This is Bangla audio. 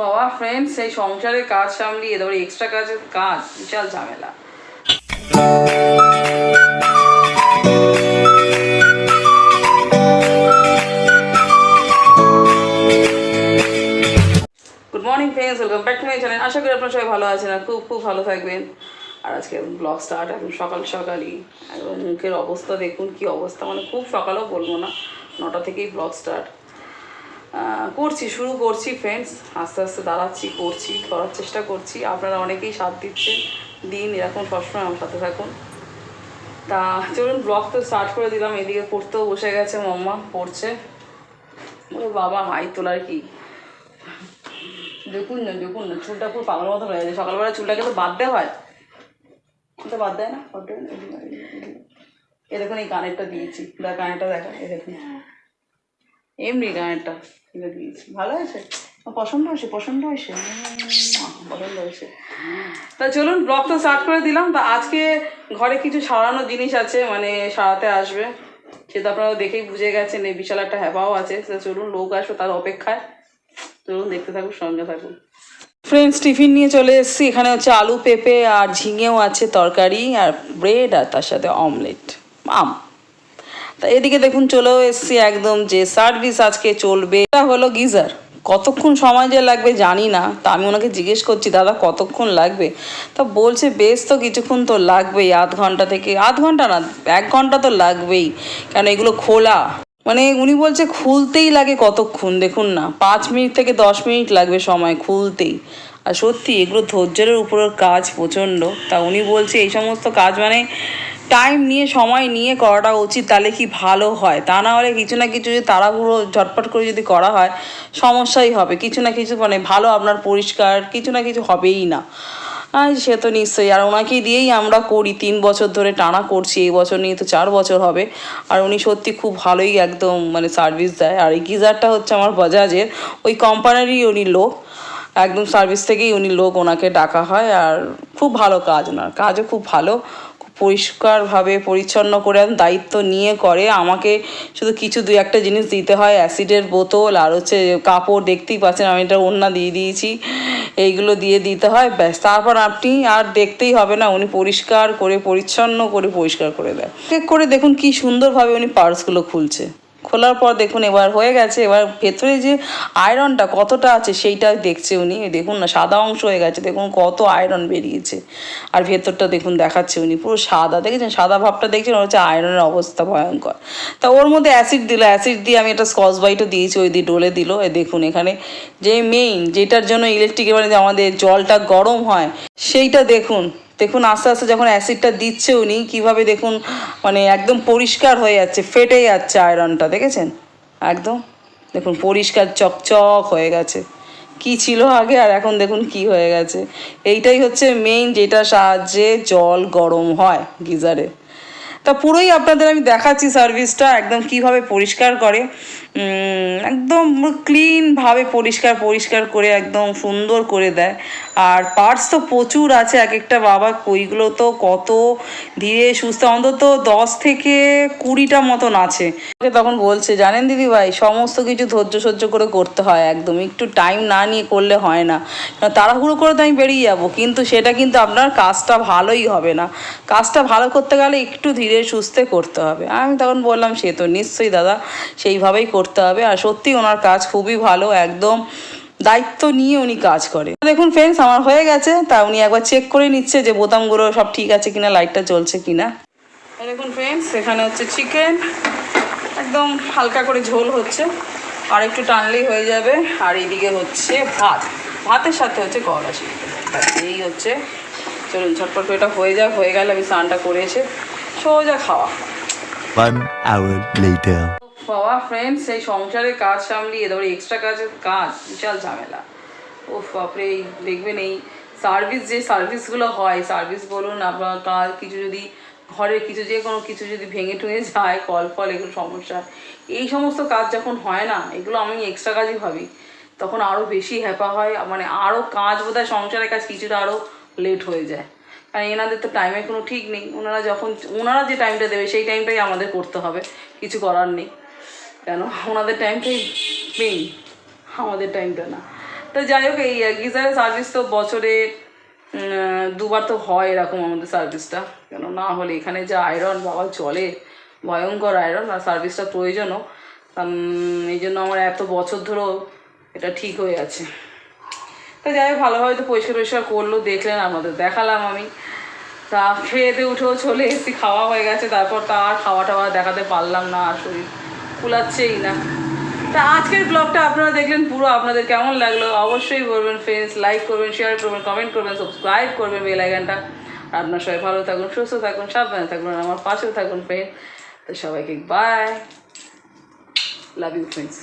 বাবা ফ্রেন্ডস সেই সংসারের কাজ সামলিয়ে তারপরে এক্সট্রা কাজের কাজ, বিশাল ঝামেলা। Good morning friends welcome back to my channel আশা করি আপনারা সবাই ভালো আছেন আর খুব খুব ভালো থাকবেন। আর আজকে ব্লগ স্টার্ট এখন সকাল সকালই। একদম মুখের অবস্থা দেখুন কি অবস্থা মানে খুব সকালেও বলব না। নটা থেকেই ব্লগ স্টার্ট করছি, শুরু করছি ফ্রেন্ডস আস্তে আস্তে দাঁড়াচ্ছি, করছি, করার চেষ্টা করছি। আপনারা অনেকেই সাথ দিচ্ছেন, দিন এরকম সবসময় আমার সাথে থাকুন। তা চলুন ব্লগ তো স্টার্ট করে দিলাম, এদিকে পড়তেও বসে গেছে মাম্মা, পড়ছে। ওরে বাবা, হাই তোলার কি? দেখুন না দেখুন না, চুলটা পুরো পাগল মতো হয়ে যায় সকালবেলা চুলটাকে তো বাদ দেওয়া হয়। তো বাদ দেয় না। এ দেখুন, এই কানেরটা দিয়েছি। কানেরটা দেখা এ দেখুন। এমনি কানেরটা এটা দিয়েছি। ভালো হয়েছে? পছন্দ হয়েছে পছন্দ হয়েছে। পছন্দ হয়েছে। তা চলুন ব্লগ তো স্টার্ট করে দিলাম। তা আজকে ঘরে কিছু সারানোর জিনিস আছে মানে সারাতে আসবে। সে তো আপনারা দেখেই বুঝে গেছেন, এই বিশাল একটা হ্যাপাও আছে। চলুন, লোক আসবে তার অপেক্ষায়। চলুন, দেখতে থাকুন, সঙ্গে থাকুন। ফ্রেন্ডস টিফিন নিয়ে চলে এসেছি। এখানে হচ্ছে আলু, পেঁপে আর ঝিঙেও আছে তরকারি আর ব্রেড আর তার সাথে অমলেট আম। তা এদিকে দেখুন চলেও এসছি একদম যে সার্ভিস আজকে চলবে। এটা হলো গিজার। কতক্ষণ সময় যে লাগবে জানি না। তা আমি ওনাকে জিজ্ঞেস করছি, দাদা, কতক্ষণ লাগবে? তা বলছে, বেশ তো কিছুক্ষণ তো লাগবেই, আধ ঘণ্টা থেকে আধ ঘণ্টা না, এক ঘণ্টা তো লাগবেই। কারণ এগুলো খোলা। মানে উনি বলছে, খুলতেই লাগে কতক্ষণ? দেখুন না, পাঁচ মিনিট থেকে দশ মিনিট লাগবে সময় খুলতেই। আর সত্যি, এগুলো ধৈর্যের উপরের কাজ প্রচণ্ড। তা উনি বলছে, এই সমস্ত কাজ মানে টাইম নিয়ে, সময় নিয়ে করাটা উচিত, তাহলে কি ভালো হয়? তা না হলে কিছু না কিছু যদি তাড়াহুড়ো, ঝটপট করে যদি করা হয়, সমস্যাই হবে। কিছু না কিছু মানে ভালো আপনার পরিষ্কার, কিছু না কিছু হবেই না। আর সে তো নিশ্চয়ই। আর ওনাকে দিয়েই আমরা করি। তিন বছর ধরে টানা করছি, এই বছর নিয়ে তো চার বছর হবে। আর উনি সত্যি খুব ভালোই একদম মানে সার্ভিস দেয়। আর এই গিজারটা হচ্ছে আমার বাজাজের। ওই কোম্পানিরই উনি লোক। একদম সার্ভিস থেকেই উনি লোক ওনাকে ডাকা হয়। আর খুব ভালো কাজ ওনার। কাজও খুব ভালো। পরিষ্কারভাবে পরিচ্ছন্ন করে দায়িত্ব নিয়ে করে। আমাকে শুধু কিছু দুই একটা জিনিস দিতে হয়, অ্যাসিডের বোতল আর হচ্ছে কাপড়, দেখতেই পাচ্ছেন আমি এটা ওন্না দিয়ে দিয়েছি, এইগুলো দিয়ে দিতে হয়। ব্যাস, তারপর আপনি আর দেখতেই হবে না, উনি পরিষ্কার করে, পরিচ্ছন্ন করে পরিষ্কার করে দেয়। করে দেখুন কি সুন্দরভাবে উনি পার্সগুলো খুলছে। খোলার পর দেখুন, এবার হয়ে গেছে, এবার ভেতরে যে আয়রনটা কতটা আছে, সেইটা দেখছে উনি। দেখুন না, সাদা অংশ হয়ে গেছে, দেখুন কত আয়রন বেরিয়েছে। আর ভেতরটা দেখুন দেখাচ্ছে উনি, পুরো সাদা, দেখেছেন? সাদা ভাবটা দেখছেন হচ্ছে আয়রনের অবস্থা ভয়ঙ্কর। তা ওর মধ্যে অ্যাসিড দিল অ্যাসিড দিয়ে আমি একটা স্কচ বাইটও দিয়েছি, ওই দিয়ে ডলে দিল। দেখুন, এখানে যে মেইন যেটার জন্য ইলেকট্রিকের মানে যে আমাদের জলটা গরম হয়, সেইটা দেখুন। দেখুন, আস্তে আস্তে যখন অ্যাসিডটা দিচ্ছে উনি, কীভাবে দেখুন মানে একদম পরিষ্কার হয়ে যাচ্ছে, ফেটে যাচ্ছে আয়রনটা, দেখেছেন? একদম, দেখুন, পরিষ্কার চকচক হয়ে গেছে। কি ছিল আগে আর এখন দেখুন কি হয়ে গেছে। এইটাই হচ্ছে মেইন যেটা সাহায্যে জল গরম হয় গিজারে। তা পুরোই আপনাদের আমি দেখাচ্ছি সার্ভিসটা একদম কীভাবে পরিষ্কার করে। একদম ক্লিনভাবে পরিষ্কার পরিষ্কার করে, একদম সুন্দর করে দেয়। আর পার্টস তো প্রচুর আছে, এক একটা বাবা ওইগুলো তো কত ধীরে সুস্থ, অন্তত দশ থেকে কুড়িটা মতন আছে। তখন বলছে, জানেন দিদি ভাই, সমস্ত কিছু ধৈর্য সহ্য করে করতে হয় একদম, একটু টাইম না নিয়ে করলে হয় না, তাড়াহুড়ো করে তো আমি বেরিয়ে যাব, কিন্তু সেটা কিন্তু আপনার কাজটা ভালোই হবে না। কাজটা ভালো করতে গেলে একটু ধীরে সুস্থে করতে হবে। আমি তখন বললাম, সে তো নিশ্চয়ই দাদা, সেইভাবেই করতে হবে। আর সত্যি ওনার কাজ খুবই ভালো, একদম দায়িত্ব নিয়ে উনি কাজ করে। দেখুন ফ্রেন্ডস আমার হয়ে গেছে। তা উনি একবার চেক করে নিচ্ছে যে বোতামগুলো সব ঠিক আছে কিনা লাইটটা জ্বলছে কিনা। দেখুন ফ্রেন্ডস এখানে হচ্ছে চিকেন একদম হালকা করে ঝোল হচ্ছে। আর একটু টানলেই হয়ে যাবে। আর এইদিকে হচ্ছে ভাত। ভাতের সাথে হচ্ছে করলা এই হচ্ছে। চলুন, ঝটপট এটা হয়ে যাক। হয়ে গেলে আমি স্নানটা করে এসে সোজা খাওয়া. বাবা ফ্রেন্ডস সেই সংসারের কাজ সামলিয়ে, তারপরে এক্সট্রা কাজের কাজ, বিশাল ঝামেলা। ও বাপরে দেখবেন এই সার্ভিস যে সার্ভিসগুলো হয় সার্ভিস বলুন আপনার কাজ কিছু যদি, ঘরের কিছু যে কোনো কিছু যদি ভেঙে টুঙে যায়, কল ফল, এগুলো সমস্যা। এই সমস্ত কাজ যখন হয় না, এগুলো আমি এক্সট্রা কাজই ভাবি। তখন আরও বেশি হ্যাপা হয় মানে আরও কাজ বোধহয় সংসারের কাজ কিছুটা আরও লেট হয়ে যায়। কারণ এনাদের তো টাইমের কোনো ঠিক নেই। ওনারা যখন, ওনারা যে টাইমটা দেবে, সেই টাইমটাই আমাদের করতে হবে। কিছু করার নেই। কেন? ওনাদের টাইমটাই মেইন আমাদের টাইমটা না। তো যাই হোক, এই গিজারের সার্ভিস তো বছরে দুবার তো হয় এরকম আমাদের সার্ভিসটা কেন না হলে এখানে যে আয়রন বাবা চলে, ভয়ঙ্কর আয়রন আর সার্ভিসটা প্রয়োজনও। এই জন্য আমার এত বছর ধরেও এটা ঠিক হয়ে আছে। তো যাই হোক, ভালোভাবে তো পরিষ্কার পরিষ্কার করল, দেখলেন আমাদের, দেখালাম আমি। তা, খেয়ে দিয়ে উঠেও চলে এসেছি, খাওয়া হয়ে গেছে, তারপর তো আর খাওয়া টাওয়া দেখাতে পারলাম না আর শরীর। কুলাচ্ছেই না। তা আজকের ব্লগটা আপনারা দেখলেন পুরো, আপনাদের কেমন লাগল অবশ্যই বলবেন ফ্রেন্ডস লাইক করবেন শেয়ার করবেন কমেন্ট করবেন সাবস্ক্রাইব করবেন বেল আইকনটা আপনার সবাই ভালো থাকুন, সুস্থ থাকুন, সাবধানে থাকুন, আর আমার পাশেও থাকুন ফ্রেন্ড তো সবাইকে বাই লাভ ইউ ফ্রেন্ডস